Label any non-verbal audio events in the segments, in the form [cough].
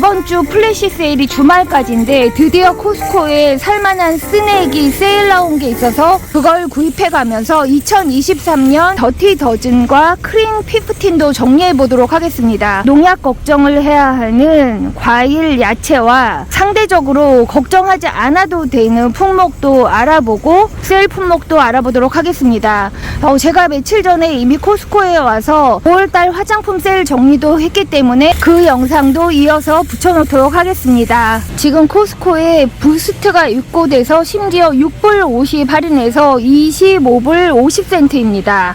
이번 주 플래시 세일이 주말까지인데 드디어 코스코에 살만한 스낵이 세일 나온 게 있어서 그걸 구입해 가면서 2023년 더티 더즌과 크림 피프틴도 정리해 보도록 하겠습니다. 농약 걱정을 해야 하는 과일, 야채와 상대적으로 걱정하지 않아도 되는 품목도 알아보고 세일 품목도 알아보도록 하겠습니다. 어, 제가 며칠 전에 이미 코스코에 와서 5월달 화장품 세일 정리도 했기 때문에 그 영상도 이어서 붙여놓도록 하겠습니다. 지금 코스코에 부스트가 입고돼서 심지어 6불 50 할인해서 25불 50센트입니다.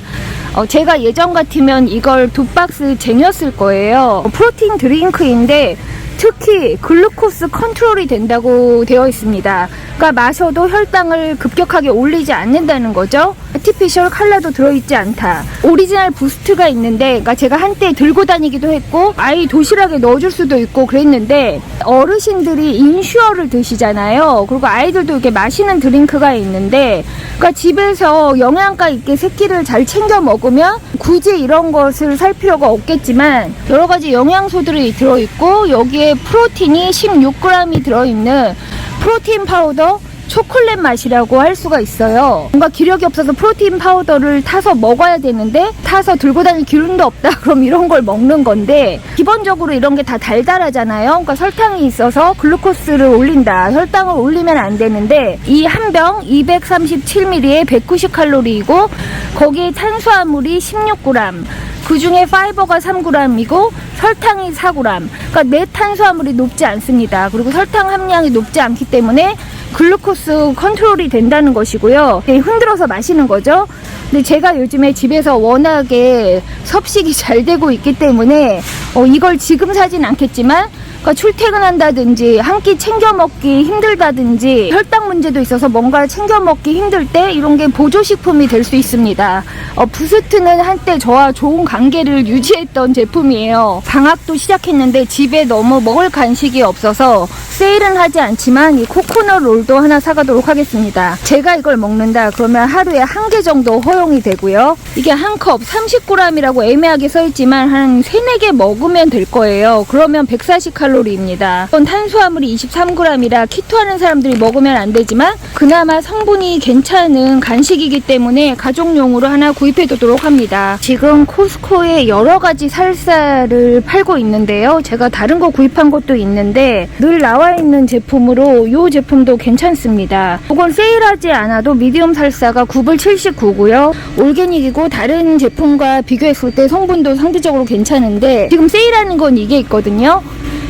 어, 제가 예전 같으면 이걸 두 박스 쟁였을 거예요. 프로틴 드링크인데 특히 글루코스 컨트롤이 된다고 되어 있습니다. 그러니까 마셔도 혈당을 급격하게 올리지 않는다는 거죠. 아티피셜 칼라도 들어있지 않다. 오리지널 부스트가 있는데, 그러니까 제가 한때 들고 다니기도 했고, 아이 도시락에 넣어줄 수도 있고 그랬는데, 어르신들이 인슈어를 드시잖아요. 그리고 아이들도 이렇게 마시는 드링크가 있는데, 그러니까 집에서 영양가 있게 새끼를 잘 챙겨 먹으면 굳이 이런 것을 살 필요가 없겠지만, 여러 가지 영양소들이 들어있고, 여기에 프로틴이 16g이 들어있는 프로틴 파우더 초콜릿 맛이라고 할 수가 있어요. 뭔가 기력이 없어서 프로틴 파우더를 타서 먹어야 되는데 타서 들고 다닐 기운도 없다. [laughs] 그럼 이런 걸 먹는 건데 기본적으로 이런 게 다 달달하잖아요. 그러니까 설탕이 있어서 글루코스를 올린다. 혈당을 올리면 안 되는데 이 한 병 237ml에 190칼로리이고 거기에 탄수화물이 16g 그 중에 파이버가 3g이고 설탕이 4g. 그러니까 내 탄수화물이 높지 않습니다. 그리고 설탕 함량이 높지 않기 때문에 글루코스 컨트롤이 된다는 것이고요. 네, 흔들어서 마시는 거죠. 근데 제가 요즘에 집에서 워낙에 섭식이 [laughs] 잘 되고 있기 때문에 어, 이걸 지금 사진 않겠지만 그러니까 출퇴근한다든지 한 끼 챙겨 먹기 힘들다든지 혈당 문제도 있어서 뭔가 챙겨 먹기 힘들 때 이런 게 보조식품이 될 수 있습니다. 어, 부스트는 한때 저와 좋은 관계를 유지했던 제품이에요. 방학도 시작했는데 집에 너무 먹을 간식이 없어서 세일은 하지 않지만 이 코코넛 롤도 하나 사가도록 하겠습니다. 제가 이걸 먹는다 그러면 하루에 한 개 정도 허용이 되고요. 이게 한 컵 30g이라고 애매하게 써있지만 한 3, 4개 먹으면 될 거예요. 그러면 140칼로 리입니다. 이건 탄수화물이 23g이라 키토하는 사람들이 먹으면 안 되지만 그나마 성분이 괜찮은 간식이기 때문에 가족용으로 하나 구입해 두도록 합니다. 지금 코스코에 여러 가지 살사를 팔고 있는데요. 제가 다른 거 구입한 것도 있는데 늘 나와 있는 제품으로 이 제품도 괜찮습니다. 이건 세일하지 않아도 미디움 살사가 9불 79고요. 올게닉이고 다른 제품과 비교했을 때 성분도 상대적으로 괜찮은데 지금 세일하는 건 이게 있거든요.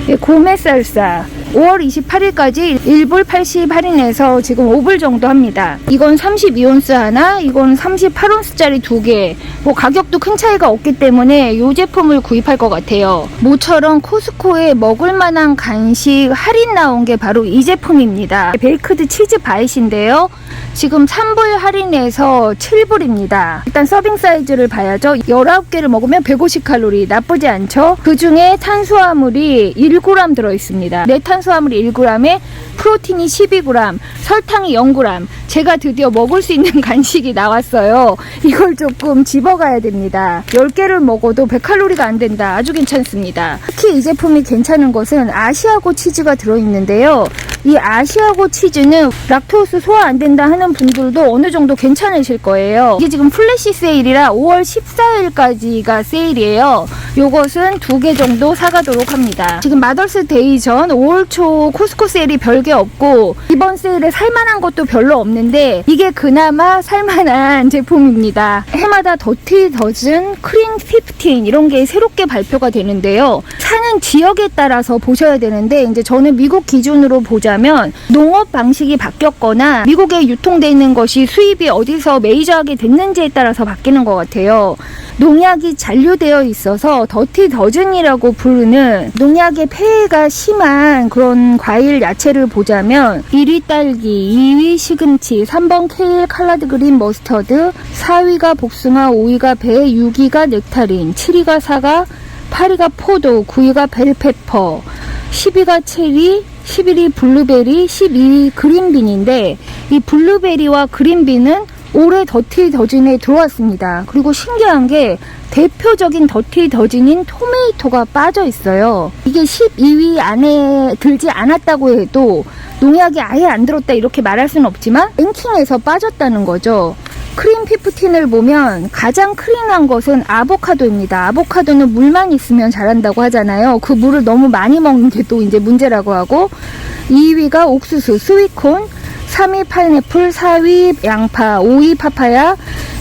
예, 고메 쌀사 5월 28일까지 1불 80 할인해서 지금 5불 정도 합니다. 이건 32온스 하나, 이건 38온스짜리 두 개. 뭐 가격도 큰 차이가 없기 때문에 이 제품을 구입할 것 같아요. 모처럼 코스코에 먹을 만한 간식 할인 나온 게 바로 이 제품입니다. 베이크드 치즈 바이신데요. 지금 3불 할인해서 7불입니다. 일단 서빙 사이즈를 봐야죠. 19개를 먹으면 150칼로리 나쁘지 않죠? 그 중에 탄수화물이 1g 들어있습니다. 내 탄수화물이 1g에 프로틴이 12g, 설탕이 0g. 제가 드디어 먹을 수 있는 [laughs] 간식이 나왔어요. 이걸 조금 집어가야 됩니다. 10개를 먹어도 100칼로리가 안 된다. 아주 괜찮습니다. 특히 이 제품이 괜찮은 것은 아시아고 치즈가 들어있는데요. 이 아시아고 치즈는 락토스 소화 안 된다 하는 분들도 어느 정도 괜찮으실 거예요. 이게 지금 플래시 세일이라 5월 14일까지가 세일이에요. 요것은 두 개 정도 사가도록 합니다. 지금 마더스 데이 전 5월 초 코스코 세일이 별게 없고 이번 세일에 살만한 것도 별로 없는데 이게 그나마 살만한 제품입니다. 해마다 더티 더즌 크림 15 이런 게 새롭게 발표가 되는데요. 사는 지역에 따라서 보셔야 되는데 이제 저는 미국 기준으로 보자 면 농업 방식이 바뀌었거나 미국에 유통되는 것이 수입이 어디서 메이저하게 됐는지에 따라서 바뀌는 것 같아요. 농약이 잔류되어 있어서 더티 더즌이라고 부르는 농약의 폐해가 심한 그런 과일 야채를 보자면 1위 딸기, 2위 시금치, 3번 케일 칼라드 그린 머스터드, 4위가 복숭아, 5위가 배, 6위가 넥타린, 7위가 사과, 8위가 포도, 9위가 벨페퍼, 10위가 체리, 11위 블루베리, 12위 그린빈인데 이 블루베리와 그린빈은 올해 더티 더진에 들어왔습니다. 그리고 신기한 게 대표적인 더티 더진인 토메이토가 빠져 있어요. 이게 12위 안에 들지 않았다고 해도 농약이 아예 안 들었다 이렇게 말할 수는 없지만 랭킹에서 빠졌다는 거죠. 크림 피프틴을 보면 가장 클린한 것은 아보카도입니다. 아보카도는 물만 있으면 자란다고 하잖아요. 그 물을 너무 많이 먹는 게 또 이제 문제라고 하고 2위가 옥수수, 스위콘, 3위 파인애플, 4위 양파, 5위 파파야,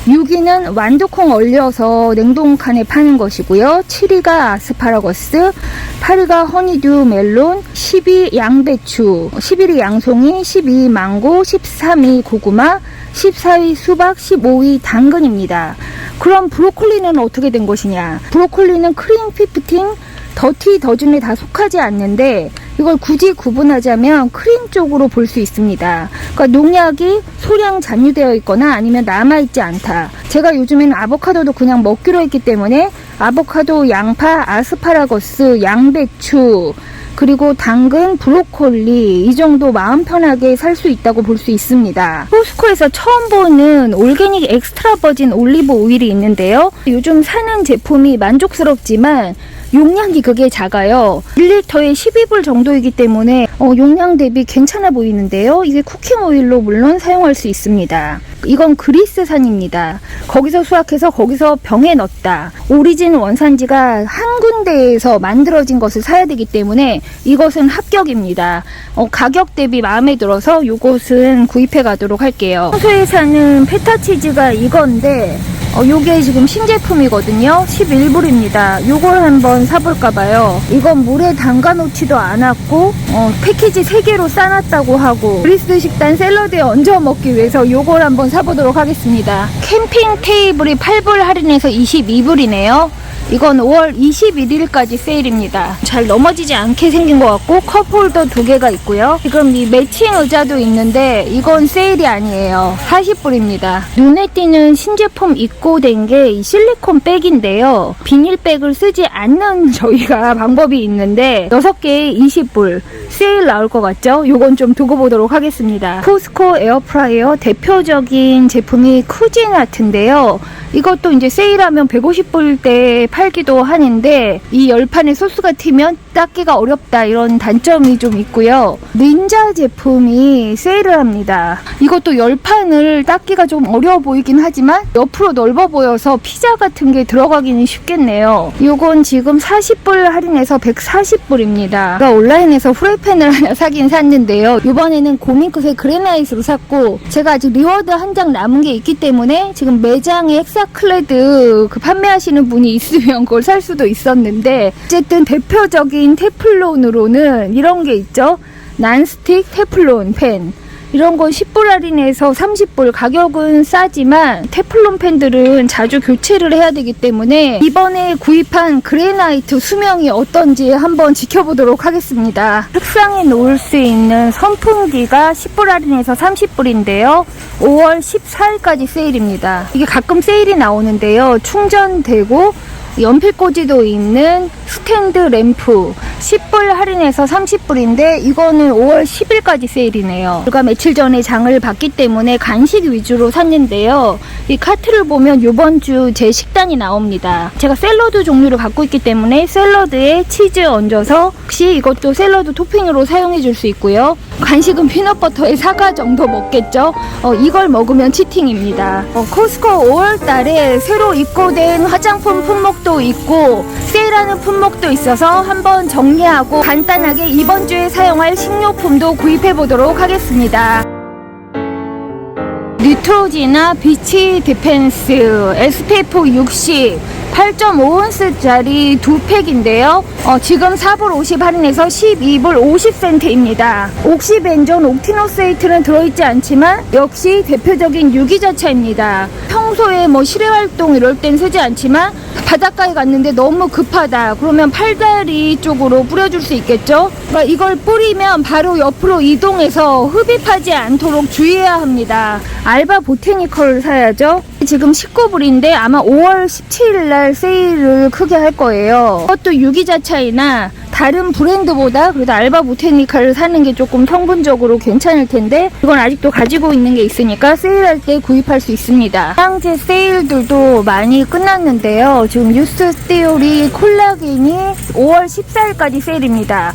6위는 완두콩 얼려서 냉동칸에 파는 것이고요. 7위가 아스파라거스, 8위가 허니듀 멜론, 10위 양배추, 11위 양송이, 12위 망고, 13위 고구마, 14위 수박, 15위 당근입니다. 그럼 브로콜리는 어떻게 된 것이냐? 브로콜리는 크림 피프팅, 더티 더준에 다 속하지 않는데 이걸 굳이 구분하자면 크림 쪽으로 볼 수 있습니다. 그러니까 농약이 소량 잔유되어 있거나 아니면 남아있지 않다. 제가 요즘에는 아보카도도 그냥 먹기로 했기 때문에 아보카도, 양파, 아스파라거스, 양배추, 그리고 당근, 브로콜리 이 정도 마음 편하게 살 수 있다고 볼 수 있습니다. 포스코에서 처음 보는 올게닉 엑스트라 버진 올리브 오일이 있는데요. 요즘 사는 제품이 만족스럽지만 용량이 그게 작아요. 1리터에 12불 정도이기 때문에 어, 용량 대비 괜찮아 보이는데요. 이게 쿠킹 오일로 물론 사용할 수 있습니다. 이건 그리스산입니다. 거기서 수확해서 거기서 병에 넣었다. 오리진 원산지가 한 군데에서 만들어진 것을 사야 되기 때문에 이것은 합격입니다. 어, 가격 대비 마음에 들어서 이것은 구입해 가도록 할게요. 평소에 사는 페타 치즈가 이건데 어, 요게 지금 신제품이거든요. 11불입니다. 요걸 한번 사볼까봐요. 이건 물에 담가 놓지도 않았고, 어, 패키지 3개로 싸놨다고 하고, 그리스 식단 샐러드에 얹어 먹기 위해서 요걸 한번 사보도록 하겠습니다. 캠핑 테이블이 8불 할인해서 22불이네요. 이건 5월 21일까지 세일입니다. 잘 넘어지지 않게 생긴 것 같고 컵홀더 두 개가 있고요. 지금 이 매칭 의자도 있는데 이건 세일이 아니에요. 40불입니다. 눈에 띄는 신제품 입고된 게 이 실리콘 백인데요. 비닐백을 쓰지 않는 [laughs] 저희가 방법이 있는데 6개에 20불 세일 나올 것 같죠? 요건 좀 두고 보도록 하겠습니다. 포스코 에어프라이어 대표적인 제품이 쿠진 아트인데요. 이것도 이제 세일하면 150불 대 팔기도 하는데 이 열판에 소스가 튀면 닦기가 어렵다 이런 단점이 좀 있고요. 닌자 제품이 세일을 합니다. 이것도 열판을 닦기가 좀 어려워 보이긴 하지만 옆으로 넓어 보여서 피자 같은 게 들어가기는 쉽겠네요. 이건 지금 40불 할인해서 140불입니다. 제가 온라인에서 프라이팬을 하나 사긴 샀는데요. 이번에는 고민 끝에 그레나잇으로 샀고 제가 아직 리워드 한 장 남은 게 있기 때문에 지금 매장에 헥사클레드 그 판매하시는 분이 있으면 그걸 살 수도 있었는데 어쨌든 대표적인 테플론으로는 이런 게 있죠. 난스틱 테플론 팬. 이런 건 10불 할인해서 30불 가격은 싸지만 테플론 팬들은 자주 교체를 해야 되기 때문에 이번에 구입한 그레나이트 수명이 어떤지 한번 지켜보도록 하겠습니다. 책상에 놓을 수 있는 선풍기가 10불 할인해서 30불인데요. 5월 14일까지 세일입니다. 이게 가끔 세일이 나오는데요. 충전되고 연필꽂이도 있는 스탠드 램프 10불 할인해서 30불인데 이거는 5월 10일까지 세일이네요. 불과 며칠 전에 장을 봤기 때문에 간식 위주로 샀는데요. 이 카트를 보면 이번 주 제 식단이 나옵니다. 제가 샐러드 종류를 갖고 있기 때문에 샐러드에 치즈 얹어서 혹시 이것도 샐러드 토핑으로 사용해 줄 수 있고요. 간식은 피넛버터에 사과 정도 먹겠죠. 어, 이걸 먹으면 치팅입니다. 어, 코스코 5월 달에 새로 입고된 화장품 품목도 있고 세일하는 품목도 있어서 한번 정리하고 간단하게 이번 주에 사용할 식료품도 구입해 보도록 하겠습니다. 뉴트로지나 비치 디펜스 SPF 60 8.5온스짜리 두 팩인데요. 어, 지금 4불 50 할인해서 12불 50센트입니다. 옥시벤존 옥티노세이트는 들어있지 않지만 역시 대표적인 유기자차입니다. 평 소에 뭐 실외 활동 이럴 땐 쓰지 않지만 바닷가에 갔는데 너무 급하다. 그러면 팔다리 쪽으로 뿌려줄 수 있겠죠? 그러니까 이걸 뿌리면 바로 옆으로 이동해서 흡입하지 않도록 주의해야 합니다. 알바 보테니컬 사야죠. 지금 19불인데 아마 5월 17일 날 세일을 크게 할 거예요. 그것도 유기자차이나 다른 브랜드보다 그래도 알바 보테니카를 사는 게 조금 성분적으로 괜찮을 텐데 이건 아직도 가지고 있는 게 있으니까 세일할 때 구입할 수 있습니다. 향제 세일들도 많이 끝났는데요. 지금 뉴스 스테오리 콜라겐이 5월 14일까지 세일입니다.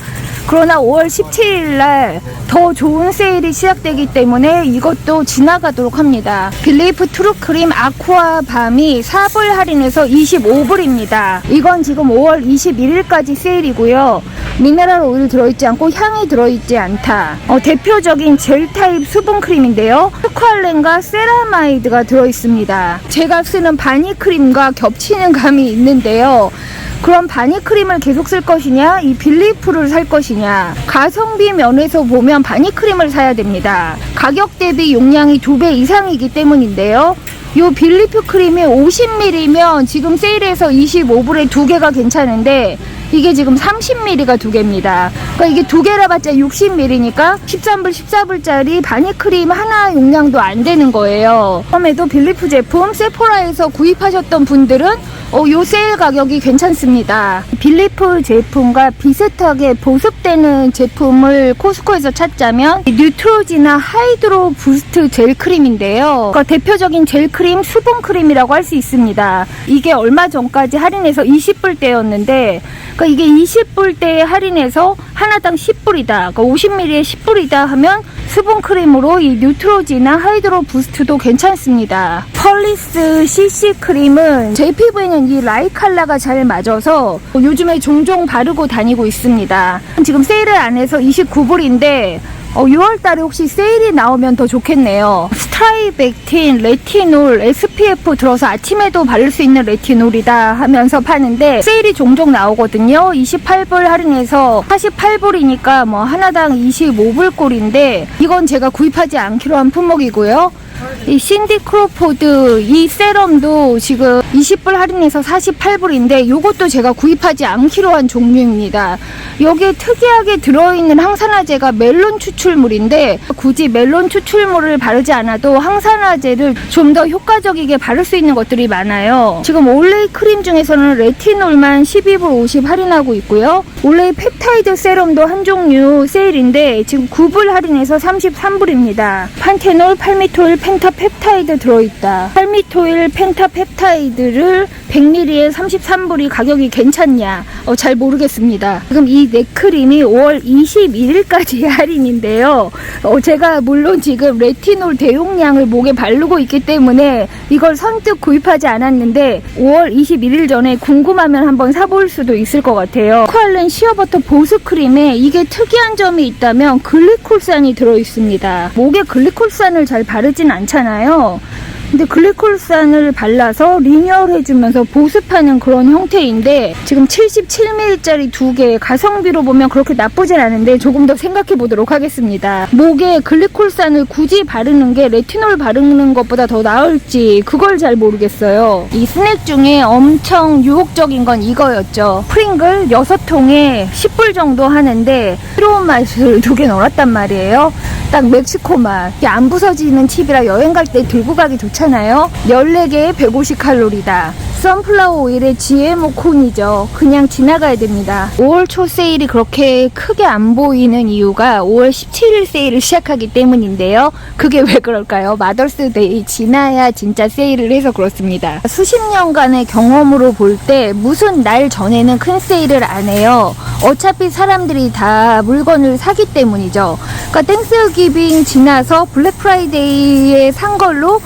그러나 5월 17일 날 더 좋은 세일이 시작되기 때문에 이것도 지나가도록 합니다. 빌리프 트루크림 아쿠아 밤이 4불 할인해서 25불입니다. 이건 지금 5월 21일까지 세일이고요. 미네랄 오일 들어있지 않고 향이 들어있지 않다. 어, 대표적인 젤 타입 수분 크림인데요. 스ኳ렌과 세라마이드가 들어있습니다. 제가 쓰는 바니 크림과 겹치는 감이 있는데요. 그럼 바니크림을 계속 쓸 것이냐, 이 빌리프를 살 것이냐. 가성비 면에서 보면 바니크림을 사야 됩니다. 가격 대비 용량이 두배 이상이기 때문인데요. 요 빌리프 크림이 50ml면 지금 세일해서 25불에 두 개가 괜찮은데 이게 지금 30ml가 두 개입니다. 그러니까 이게 두 개라 봤자 60ml니까 13불, 14불짜리 바니 크림 하나 용량도 안 되는 거예요. 처음에도 빌리프 제품 세포라에서 구입하셨던 분들은 어, 요 세일 가격이 괜찮습니다. 빌리프 제품과 비슷하게 보습되는 제품을 코스코에서 찾자면 이 뉴트로지나 하이드로 부스트 젤 크림인데요. 그러니까 대표적인 젤 크림, 수분 크림이라고 할 수 있습니다. 이게 얼마 전까지 할인해서 20불대였는데 그러니까 이게 20불 대에 할인해서 하나당 10불이다. 그러니까 50ml에 10불이다 하면 수분 크림으로 이 뉴트로지나 하이드로 부스트도 괜찮습니다. 펄리스 CC 크림은 제 피부에는 이 라이 칼라가 잘 맞아서 요즘에 종종 바르고 다니고 있습니다. 지금 세일을 안 해서 29불인데 어, 6월달에 혹시 세일이 나오면 더 좋겠네요. 스트라이백틴, 레티놀, SPF 들어서 아침에도 바를 수 있는 레티놀이다 하면서 파는데 세일이 종종 나오거든요. 28불 할인해서 48불이니까 뭐 하나당 25불 꼴인데 이건 제가 구입하지 않기로 한 품목이고요. 이 신디 크로포드 이 세럼도 지금 20불 할인해서 48불인데 이것도 제가 구입하지 않기로 한 종류입니다. 여기에 특이하게 들어있는 항산화제가 멜론 추출물인데 굳이 멜론 추출물을 바르지 않아도 항산화제를 좀 더 효과적이게 바를 수 있는 것들이 많아요. 지금 올레이 크림 중에서는 레티놀만 12불 50 할인하고 있고요. 올레이 펩타이드 세럼도 한 종류 세일인데 지금 9불 할인해서 33불입니다. 판테놀, 팔미토일, 펜타펩타이드 들어있다. 팔미토일, 펜타펩타이드를 100ml에 33불이 가격이 괜찮냐? 어, 잘 모르겠습니다. 지금 이 넥크림이 5월 21일까지 할인인데요. 어, 제가 물론 지금 레티놀 대용량을 목에 바르고 있기 때문에 이걸 선뜻 구입하지 않았는데 5월 21일 전에 궁금하면 한번 사볼 수도 있을 것 같아요. 코알렌 시어버터 보습크림에 이게 특이한 점이 있다면 글리콜산이 들어있습니다. 목에 글리콜산을 잘 바르진 않잖아요. 근데 글리콜산을 발라서 리뉴얼 해주면서 보습하는 그런 형태인데 지금 77ml짜리 두 개 가성비로 보면 그렇게 나쁘진 않은데 조금 더 생각해 보도록 하겠습니다. 목에 글리콜산을 굳이 바르는 게 레티놀 바르는 것보다 더 나을지 그걸 잘 모르겠어요. 이 스낵 중에 엄청 유혹적인 건 이거였죠. 프링글 6통에 10불 정도 하는데 새로운 맛을 두 개 넣었단 말이에요. 딱 멕시코 맛. 이게 안 부서지는 칩이라 여행 갈 때 들고 가기 좋 잖아요. 14개에 150칼로리다. 선플라워 오일의 GMO 콘이죠. 그냥 지나가야 됩니다. 5월 초 세일이 그렇게 크게 안 보이는 이유가 5월 17일 세일을 시작하기 때문인데요. 그게 왜 그럴까요? 마더스 데이 지나야 진짜 세일을 해서 그렇습니다. 수십 년간의 경험으로 볼 때 무슨 날 전에는 큰 세일을 안 해요. 어차피 사람들이 다 물건을 사기 때문이죠. 그러니까 땡스기빙 지나서 블랙 프라이데이에 산 걸로 어,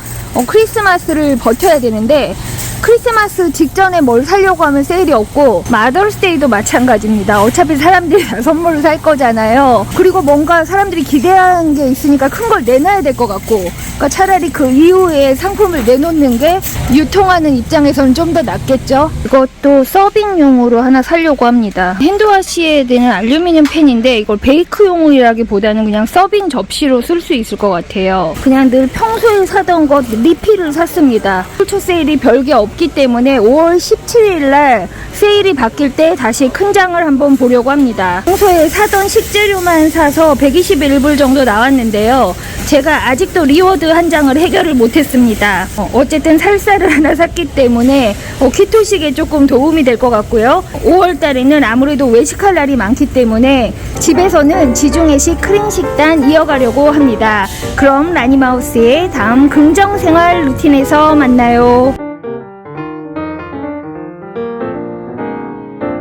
크리스마스를 버텨야 되는데 크리스마스 직전에 뭘 사려고 하면 세일이 없고 마더스데이도 마찬가지입니다. 어차피 사람들이 다 [laughs] 선물을 살 거잖아요. 그리고 뭔가 사람들이 기대하는 게 있으니까 큰 걸 내놔야 될 것 같고 그러니까 차라리 그 이후에 상품을 내놓는 게 유통하는 입장에서는 좀 더 낫겠죠. 이것도 서빙용으로 하나 사려고 합니다. 핸드워시에 되는 알루미늄 팬인데 이걸 베이크용이라기보다는 그냥 서빙 접시로 쓸 수 있을 것 같아요. 그냥 늘 평소에 사던 것 리필을 샀습니다. 홀초 세일이 별게 없 없기 때문에 5월 17일 날 세일이 바뀔 때 다시 큰 장을 한번 보려고 합니다. 평소에 사던 식재료만 사서 121불 정도 나왔는데요. 제가 아직도 리워드 한 장을 해결을 못했습니다. 어, 어쨌든 살사를 하나 샀기 때문에 어, 키토식에 조금 도움이 될 것 같고요. 5월 달에는 아무래도 외식할 날이 많기 때문에 집에서는 지중해식 크림 식단 이어가려고 합니다. 그럼 라니마우스의 다음 긍정생활 루틴에서 만나요.